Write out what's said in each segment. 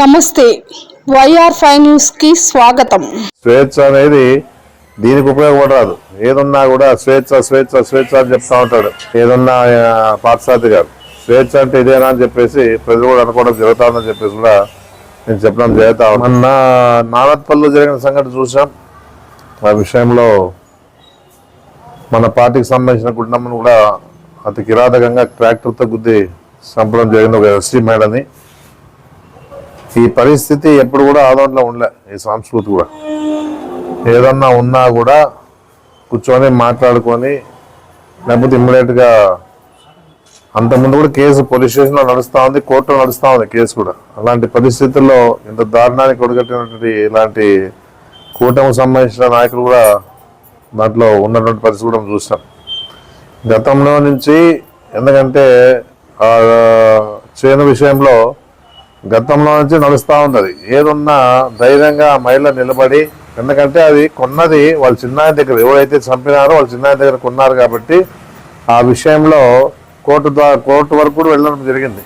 నమస్తే. YR five న్యూస్కి స్వాగతం. స్వేచ్ఛ అనేది దీనికి ఉపయోగపడరాదు. ఏదున్నా కూడా స్వేచ్ఛ స్వేచ్ఛ స్వేచ్ఛ అని చెప్తా ఉంటాడు. ఏదన్నా పాఠశాతి గారు. స్వేచ్ఛ అంటే ఇదేనా అని చెప్పేసి ప్రజలు కూడా అనుకోవడం జరుగుతుందని చెప్పేసి కూడా నేను చెప్పడం జరుగుతా మొన్న నానత్పల్లిలో జరిగిన సంఘటన చూసాం ఆ విషయంలో మన పార్టీకి సంబంధించిన కుటుంబం కూడా అతి కిరాతకంగా ట్రాక్టర్తో గుద్ది చంపడం జరిగింది. ఒక ఎస్సీ మేడని ఈ పరిస్థితి ఎప్పుడు కూడా ఆదోళనలో ఉండలే ఈ సంస్కృతి కూడా. ఏదన్నా ఉన్నా కూడా కూర్చొని మాట్లాడుకొని లేకపోతే ఇమ్మీడియట్గా అంతకుముందు కూడా కేసు పోలీస్ స్టేషన్లో నడుస్తూ ఉంది కోర్టులో నడుస్తూ ఉంది కేసు కూడా. అలాంటి పరిస్థితుల్లో ఇంత దారుణానికి ఒడిగట్టినటువంటి ఇలాంటి కూటమికి సంబంధించిన నాయకులు కూడా దాంట్లో ఉన్నటువంటి పరిస్థితి కూడా చూస్తాం. గతంలో నుంచి ఎందుకంటే చేను విషయంలో గతంలో నుంచి నడుస్తూ ఉన్నది. ఏదున్నా ధైర్యంగా మహిళ నిలబడి ఎందుకంటే అది కొన్నది వాళ్ళ చిన్నాయన దగ్గర ఎవరైతే చంపినారో వాళ్ళ చిన్నాయన దగ్గర కొన్నారు కాబట్టి ఆ విషయంలో కోర్టు ద్వారా కోర్టు వరకు కూడా వెళ్ళడం జరిగింది.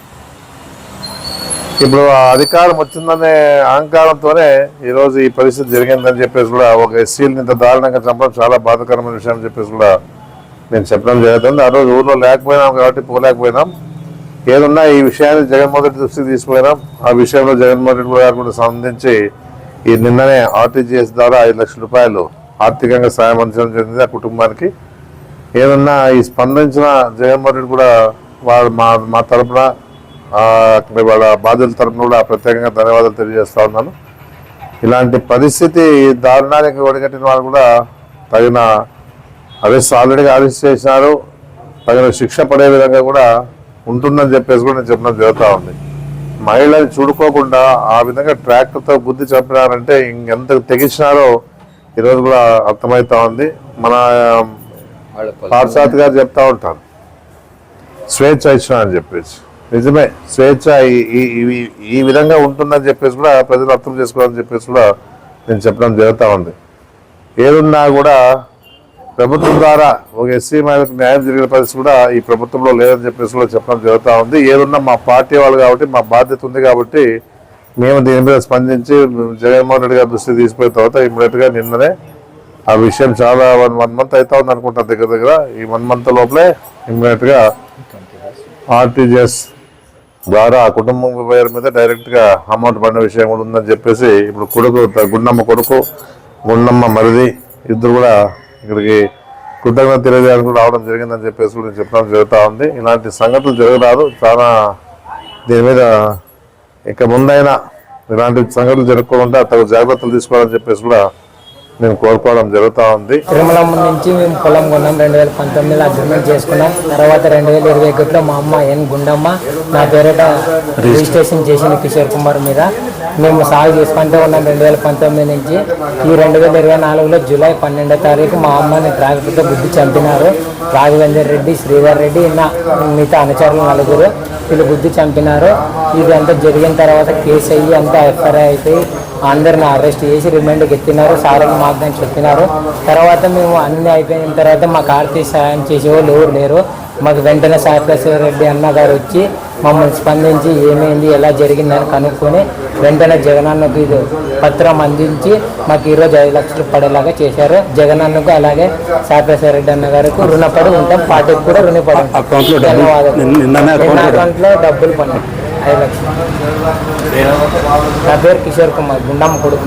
ఇప్పుడు ఆ అధికారం వచ్చిందనే అహంకారంతోనే ఈరోజు ఈ పరిస్థితి జరిగిందని చెప్పేసి కూడా ఒక ఎస్సీలు ఇంత దారుణంగా చంపడం చాలా బాధాకరమైన విషయం అని చెప్పేసి కూడా నేను చెప్పడం జరుగుతుంది. ఆ రోజు ఊర్లో లేకపోయినాం కాబట్టి పోలేకపోయినాం. ఏదున్నా ఈ విషయాన్ని జగన్మోహన్ రెడ్డి దృష్టికి తీసుకుపోయినాం. ఆ విషయంలో జగన్మోహన్ రెడ్డి గారు కూడా సంబంధించి ఈ నిన్ననే ఆర్టీజీఎస్ ద్వారా ఐదు లక్షల రూపాయలు ఆర్థికంగా సాయం అందించడం జరిగింది ఆ కుటుంబానికి. ఏదన్నా ఈ స్పందించిన జగన్మోహన్ రెడ్డి కూడా వాళ్ళు మా మా తరపున వాళ్ళ బాధ్యుల తరపున కూడా ప్రత్యేకంగా ధన్యవాదాలు తెలియజేస్తా ఉన్నాను. ఇలాంటి పరిస్థితి దారుణానికి ఒడిగట్టిన వాళ్ళు కూడా తగిన అరెస్ట్ ఆల్రెడీగా అరెస్ట్ చేసినారు తగిన శిక్ష పడే విధంగా కూడా ఉంటుందని చెప్పేసి కూడా నేను చెప్పడం జరుగుతూ ఉంది. మహిళని చూడుకోకుండా ఆ విధంగా ట్రాక్టర్తో బుద్ధి చంపినారంటే ఇంకెంత తెగించినారో ఈరోజు కూడా అర్థమవుతా ఉంది. మన పార్సాత్ గారు చెప్తా ఉంటారు. స్వేచ్ఛ ఇచ్చిన అని చెప్పేసి. నిజమే స్వేచ్ఛ ఈ- ఈ- ఈ విధంగా ఉంటుందని చెప్పేసి కూడా ప్రజలు అర్థం చేసుకోవాలని చెప్పేసి కూడా నేను చెప్పడం జరుగుతూ ఉంది. ఏదున్నా కూడా ప్రభుత్వం ద్వారా ఒక ఎస్సీ మహిళకు న్యాయం జరిగిన పరిస్థితి కూడా ఈ ప్రభుత్వంలో లేదని చెప్పేసి కూడా చెప్పడం జరుగుతూ ఉంది. ఏదన్నా మా పార్టీ వాళ్ళు కాబట్టి మా బాధ్యత ఉంది కాబట్టి మేము దీని మీద స్పందించి జగన్మోహన్ రెడ్డి గారి దృష్టి తీసుకుపోయిన తర్వాత ఇమ్మీడియట్గా నిన్ననే ఆ విషయం చాలా వన్ వన్ మంత్ అవుతా ఉంది అనుకుంటా దగ్గర దగ్గర. ఈ వన్ మంత్ లోపలే ఇమ్మీడియట్గా ఆర్టీజీఎస్ ద్వారా ఆ కుటుంబం పేరు మీద డైరెక్ట్గా అమౌంట్ పడిన విషయం కూడా ఉందని చెప్పేసి ఇప్పుడు కొడుకు గుండమ్మ కొడుకు గుండమ్మ మరిది ఇద్దరు కూడా ఇక్కడికి కృతజ్ఞత తెలియజేయడానికి కూడా రావడం జరిగిందని చెప్పేసి కూడా చెప్పడం జరుగుతూ ఉంది. ఇలాంటి సంగతులు జరగరాదు. చాలా దీని మీద ఇక ముందైనా ఇలాంటి సంగతులు జరగకుండా తగు జాగ్రత్తలు తీసుకోవాలని చెప్పేసి కూడా నేను కోరుకోవడం జరుగుతూ ఉంది. తిరుమల నుంచి మేము పొలం కొన్నాం. రెండు వేల పంతొమ్మిదిలో అగ్రిమెంట్ చేసుకున్నాం. తర్వాత రెండు వేల ఇరవై ఒకటిలో మా అమ్మ ఎన్ గుండమ్మ నా పేరిట రిజిస్ట్రేషన్ చేసింది కిషోర్ కుమార్ మీద. మేము సాగు చేసుకుంటూ ఉన్నాం రెండు వేల పంతొమ్మిది నుంచి. ఈ రెండు వేల ఇరవై నాలుగులో జూలై పన్నెండో తారీఖు మా అమ్మని ట్రాక్టర్తో గుద్ది చంపినారు. రాఘవేందర్ రెడ్డి శ్రీధర్ రెడ్డి నా మిగతా అనుచరులు నలుగురు వీళ్ళు గుద్ది చంపినారు. ఇది అంతా జరిగిన తర్వాత కేసు అయ్యి అంతా ఎఫ్ఐఆర్ అయిపోయి అందరిని అరెస్ట్ చేసి రిమాండ్కి ఎత్తినారు సార్కి మాకు దాన్ని చెప్పినారు. తర్వాత మేము అన్ని అయిపోయిన తర్వాత మాకు ఆర్థిక సాయం చేసేవాళ్ళు ఎవరు లేరు. మాకు వెంటనే సాయిప్రసాద్ రెడ్డి అన్న గారు వచ్చి మమ్మల్ని స్పందించి ఏమైంది ఎలా జరిగిందని కనుక్కొని వెంటనే జగనన్నకు ఇది పత్రం అందించి మాకు ఈరోజు ఐదు లక్షలు పడేలాగా చేశారు. జగనన్నకు అలాగే సాయిప్రసాద్ రెడ్డి అన్న గారికి రుణపడి ఉంటాం పార్టీకి కూడా రుణపడి. అకౌంట్లో డబ్బులు- అకౌంట్లో పడినాయి ఐదు లక్షలు. నా పేరు కిషోర్ కుమార్ గుండమ్మ కొడుకు.